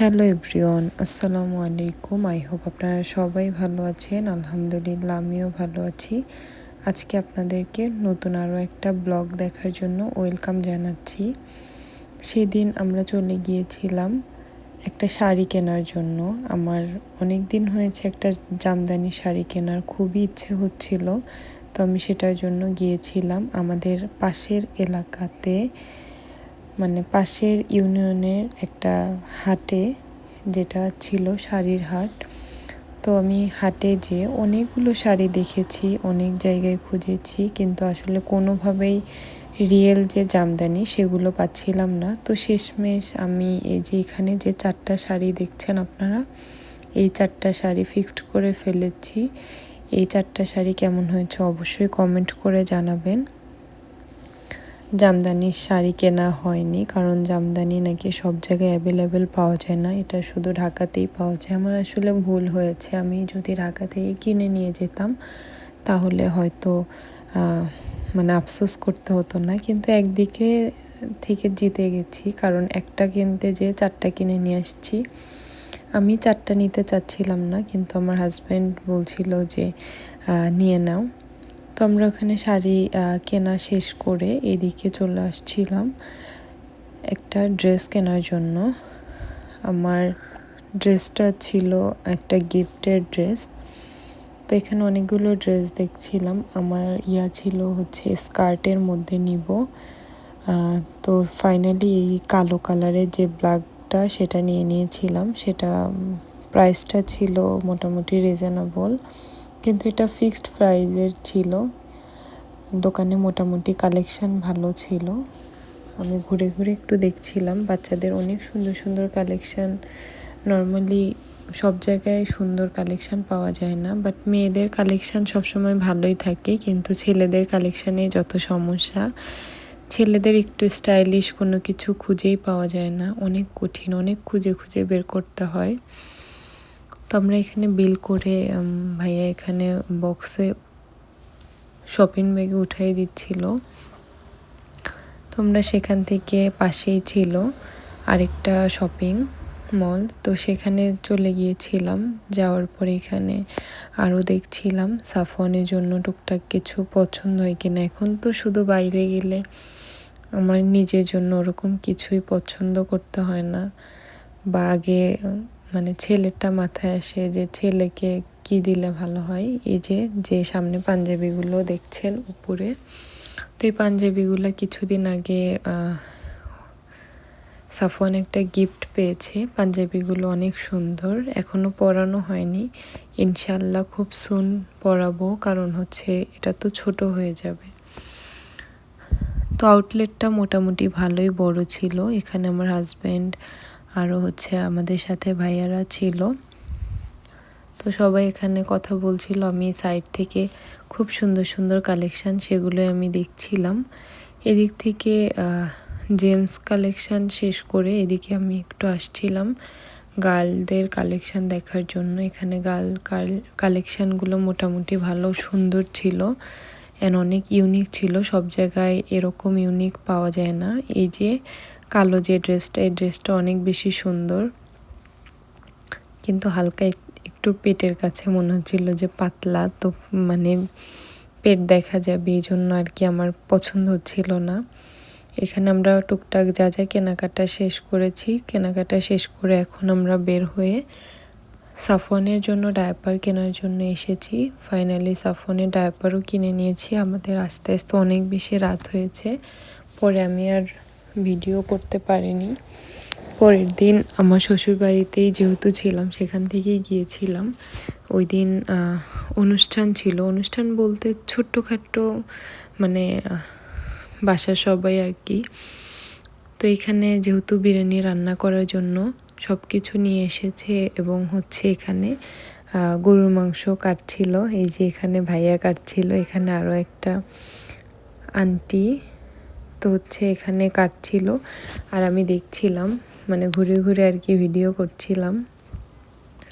Hello everyone আসসালামু আলাইকুম I hope আপনারা সবাই ভালো আছেন। আলহামদুলিল্লাহ, আমিও ভালো আছি। আজকে আপনাদেরকে নতুন আরও একটা ব্লগ দেখার জন্য ওয়েলকাম জানাচ্ছি। সেদিন আমরা চলে গিয়েছিলাম একটা শাড়ি কেনার জন্য। আমার অনেক দিন হয়েছে একটা জামদানি শাড়ি কেনার, খুবই ইচ্ছে হচ্ছিল। তো আমি সেটার জন্য গিয়েছিলাম। আমাদের পাশের এলাকাতে মানে পাশের ইউনিয়নের একটা হাটে যেটা ছিল শাড়ির হাট। তো আমি হাটে যে অনেকগুলো শাড়ি দেখেছি, অনেক জায়গায় খুঁজেছি, কিন্তু আসলে কোনোভাবেই রিয়েল যে জামদানি সেগুলো পাচ্ছিলাম না। তো শেষমেশ আমি এই যে এখানে যে চারটা শাড়ি দেখছেন আপনারা, এই চারটা শাড়ি ফিক্সড করে ফেলেছি। এই চারটা শাড়ি কেমন হয়েছে অবশ্যই কমেন্ট করে জানাবেন। জামদানির শাড়ি কেনা হয়নি, কারণ জামদানি নাকি সব জায়গায় অ্যাভেলেবেল পাওয়া যায় না। এটা শুধু ঢাকাতেই পাওয়া যায়। আমার আসলে ভুল হয়েছে। আমি যদি ঢাকা থেকে কিনে নিয়ে যেতাম, তাহলে হয়তো মানে আফসোস করতে হতো না। কিন্তু একদিকে থেকে জিতে গেছি, কারণ একটা কিনতে যেয়ে চারটা কিনে নিয়ে আসছি, আমি চারটা নিতে চাচ্ছিলাম না। কিন্তু আমার হাজব্যান্ড বলছিল যে নিয়ে নাও। তো আমরা ওখানে শাড়ি কেনা শেষ করে এদিকে চলে আসছিলাম একটা ড্রেস কেনার জন্য। আমার ড্রেসটা ছিল একটা গিফটের ড্রেস। তো এখানে অনেকগুলো ড্রেস দেখছিলাম। আমার ইয়া ছিল হচ্ছে স্কার্টের মধ্যে নিব। তো ফাইনালি এই কালো কালারের যে ব্ল্যাকটা সেটা নিয়ে নিয়েছিলাম। সেটা প্রাইসটা ছিল মোটামুটি রিজনেবল। কিন্তু এটা ফিক্সড প্রাইজের ছিল। দোকানে মোটামুটি কালেকশান ভালো ছিল। আমি ঘুরে ঘুরে একটু দেখছিলাম, বাচ্চাদের অনেক সুন্দর সুন্দর কালেকশান নর্মালি সব জায়গায় সুন্দর কালেকশান পাওয়া যায় না বাট মেয়েদের কালেকশান সবসময় ভালোই থাকে। কিন্তু ছেলেদের কালেকশানে যত সমস্যা, ছেলেদের একটু স্টাইলিশ কোনো কিছু খুঁজেই পাওয়া যায় না। অনেক কঠিন, অনেক খুঁজে খুঁজে বের করতে হয়। তো আমরা এখানে বিল করে ভাইয়া এখানে বক্সে শপিং ব্যাগে উঠাই দিচ্ছিল। তোমরা সেখান থেকে পাশেই ছিল আরেকটা শপিং মল তো সেখানে চলে গিয়েছিলাম, যাওয়ার পরে এখানে আরও দেখছিলাম সাফনের জন্য টুকটাক কিছু পছন্দ হয় কিনা। এখন তো শুধু বাইরে গেলে আমার নিজের জন্য ওরকম কিছুই পছন্দ করতে হয় না। বা আগে মানে ছেলেটা মাথায় আসে যে ছেলেকে কি দিলে ভালো হয়? এই যে যে সামনে পাঞ্জাবিগুলো দেখছেন উপরে, তো এই পাঞ্জাবিগুলো কিছুদিন আগে সাফওয়ান একটা গিফট পেয়েছে। পাঞ্জাবিগুলো অনেক সুন্দর এখনও পরানো হয়নি। ইনশাল্লাহ খুব সুন পরাবো, কারণ হচ্ছে এটা তো ছোট হয়ে যাবে। তো আউটলেটটা মোটামুটি ভালোই বড় ছিল। এখানে আমার হাজব্যান্ড আরও হচ্ছে আমাদের সাথে ভাইয়ারা ছিল। তো সবাই এখানে কথা বলছিল, আমি সাইড থেকে খুব সুন্দর সুন্দর কালেকশান সেগুলো আমি দেখছিলাম। এদিক থেকে জেমস কালেকশান শেষ করে এদিকে আমি একটু আসছিলাম গার্লদের কালেকশান দেখার জন্য। এখানে গার্ল কালেকশানগুলো মোটামুটি ভালো, সুন্দর ছিল অ্যান্ড অনেক ইউনিক ছিল। সব জায়গায় এরকম ইউনিক পাওয়া যায় না। এই যে কালো যে ড্রেসটা, এই ড্রেসটা অনেক বেশি সুন্দর। কিন্তু হালকা একটু পেটের কাছে মনে হচ্ছিল যে পাতলা, তো মানে পেট দেখা যাবে এই জন্য আর কি আমার পছন্দ হচ্ছিল না। এখানে আমরা টুকটাক যা যা কেনাকাটা শেষ করেছি, কেনাকাটা শেষ করে এখন আমরা বের হয়ে সাফনের জন্য ডায়াপার কেনার জন্য এসেছি। ফাইনালি সাফনের ডায়াপারও কিনে নিয়েছি, আমাদের আস্তে আস্তে অনেক বেশি রাত হয়েছে। পরে আমি আর ভিডিও করতে পারিনি। পরের দিন আমার শ্বশুরবাড়িতেই যেহেতু ছিলাম, সেখান থেকেই গিয়েছিলাম। ওই দিন অনুষ্ঠান ছিল। অনুষ্ঠান বলতে ছোট্টখাট্টো মানে বাসার সবাই আর কি। তো এখানে যেহেতু বিরিয়ানি রান্না করার জন্য সব কিছু নিয়ে এসেছে এবং হচ্ছে এখানে গরুর মাংস কাটছিল। এই যে এখানে ভাইয়া কাটছিল, এখানে আরও একটা আন্টি তো হচ্ছে এখানে কাটছিল। আর আমি দেখছিলাম মানে ঘুরে ঘুরে আর কি ভিডিও করছিলাম।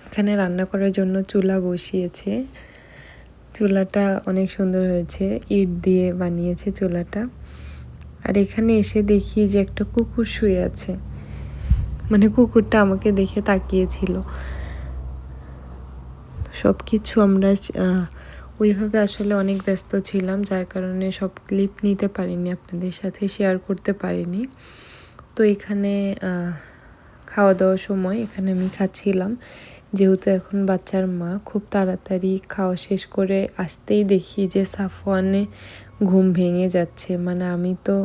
এখানে রান্না করার জন্য চুলা বসিয়েছে। চুলাটা অনেক সুন্দর হয়েছে। ইট দিয়ে বানিয়েছে চুলাটা। আর এখানে এসে দেখি যে একটা কুকুর শুয়ে আছে। মানে কুকুরটা আমাকে দেখে তাকিয়েছিল। সব কিছু আমরা ওইভাবে আসলে অনেক ব্যস্ত ছিলাম, যার কারণে সব ক্লিপ নিতে পারিনি, আপনাদের সাথে শেয়ার করতে পারিনি। তো এখানে খাওয়া দাওয়ার সময় এখানে আমি খাচ্ছিলাম। যেহেতু এখন বাচ্চার মা, খুব তাড়াতাড়ি খাওয়া শেষ করে আসতেই দেখি যে সাফওয়ানে ঘুম ভেঙে যাচ্ছে। মানে আমি তো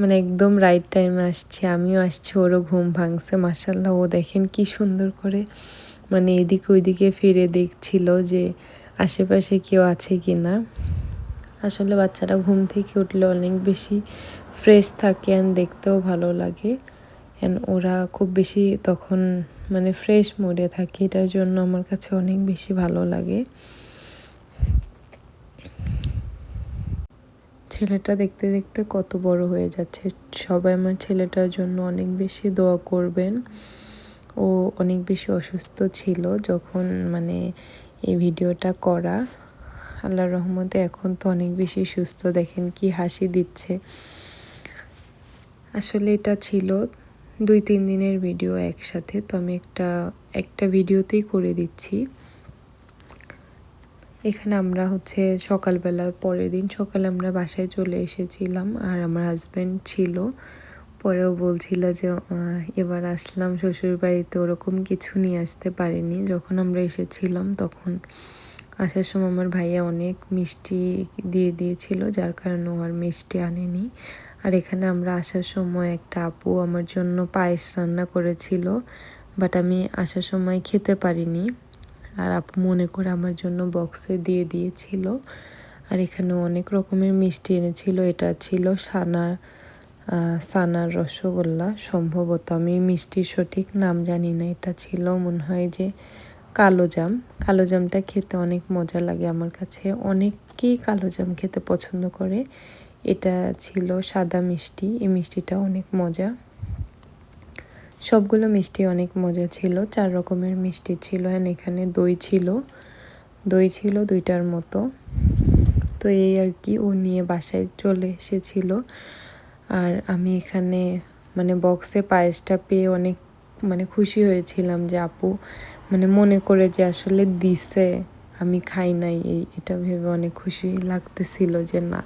মানে একদম রাইট টাইমে আসছি, আমিও আসছি, ওরও ঘুম ভাঙছে। মাসাল্লাহ ও দেখেন কি সুন্দর করে মানে এদিকে ওইদিকে ফিরে দেখছিল যে আশেপাশে কেউ আছে কি না? আসলে বাচ্চারা ঘুম থেকে উঠলে অনেক বেশি ফ্রেশ থাকে অ্যান্ড দেখতেও ভালো লাগে। অ্যান্ড ওরা খুব বেশি তখন মানে ফ্রেশ মোডে থাকে, এটার জন্য আমার কাছে অনেক বেশি ভালো লাগে। ছেলেটা দেখতে দেখতে কত বড় হয়ে যাচ্ছে। সবাই আমার ছেলেটার জন্য অনেক বেশি দোয়া করবেন। ও অনেক বেশি অসুস্থ ছিল যখন মানে এই ভিডিওটা করা। আল্লাহর রহমতে এখন তো অনেক বেশি সুস্থ। দেখেন কি হাসি দিচ্ছে। আসলে এটা ছিল দুই, তিন দিনের ভিডিও একসাথে। তো আমি একটা একটা ভিডিওতেই করে দিচ্ছি। এখানে আমরা হচ্ছে সকালবেলা পরের দিন সকালে আমরা বাসায় চলে এসেছিলাম। আর আমার হাজব্যান্ড ছিল। পরেও বলছিল যে এবার আসলাম শ্বশুর বাড়িতে ওরকম কিছু নিয়ে আসতে পারিনি। যখন আমরা এসেছিলাম, তখন আসার সময় আমার ভাইয়া অনেক মিষ্টি দিয়ে দিয়েছিল, যার কারণে ও আর মিষ্টি আনেনি। আর এখানে আমরা আসার সময় একটা আপু আমার জন্য পায়েস রান্না করেছিল বাট আমি আসার সময় খেতে পারিনি। আর আপু মনে করে আমার জন্য বক্সে দিয়ে দিয়েছিল। আর এখানে অনেক রকমের মিষ্টি এনেছিল, এটা ছিল সানার সানার রসগোল্লা, সম্ভবত আমি মিষ্টির সঠিক নাম জানি না, এটা ছিল মনে হয় যে কালো জাম। কালো জামটা খেতে অনেক মজা লাগে আমার কাছে। অনেকেই কালো জাম খেতে পছন্দ করে। এটা ছিল সাদা মিষ্টি, এই মিষ্টিটা অনেক মজা। সবগুলো মিষ্টি অনেক মজা ছিল, চার রকমের মিষ্টি ছিল অ্যান্ড এখানে দই ছিল। দই ছিল দুইটার মতো। তো এই আর কি, ও নিয়ে বাসায় চলে এসেছিল। আর আমি এখানে মানে বক্সে পায়েসটা পেয়ে অনেক মানে খুশি হয়েছিলাম যে আপু মানে মনে করে যে আসলে দিছে। আমি খাই নাই, এই, এটা ভেবে অনেক খুশি লাগতেছিল যে না।